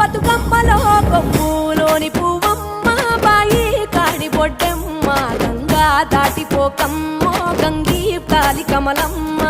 బతుకమ్మలో కొమ్ములోని పువ్వమ్మ బాయి కాడి బొడ్డెమ్మ గంగా దాటిపోకమ్మ గంగీ కాలి కమలమ్మ.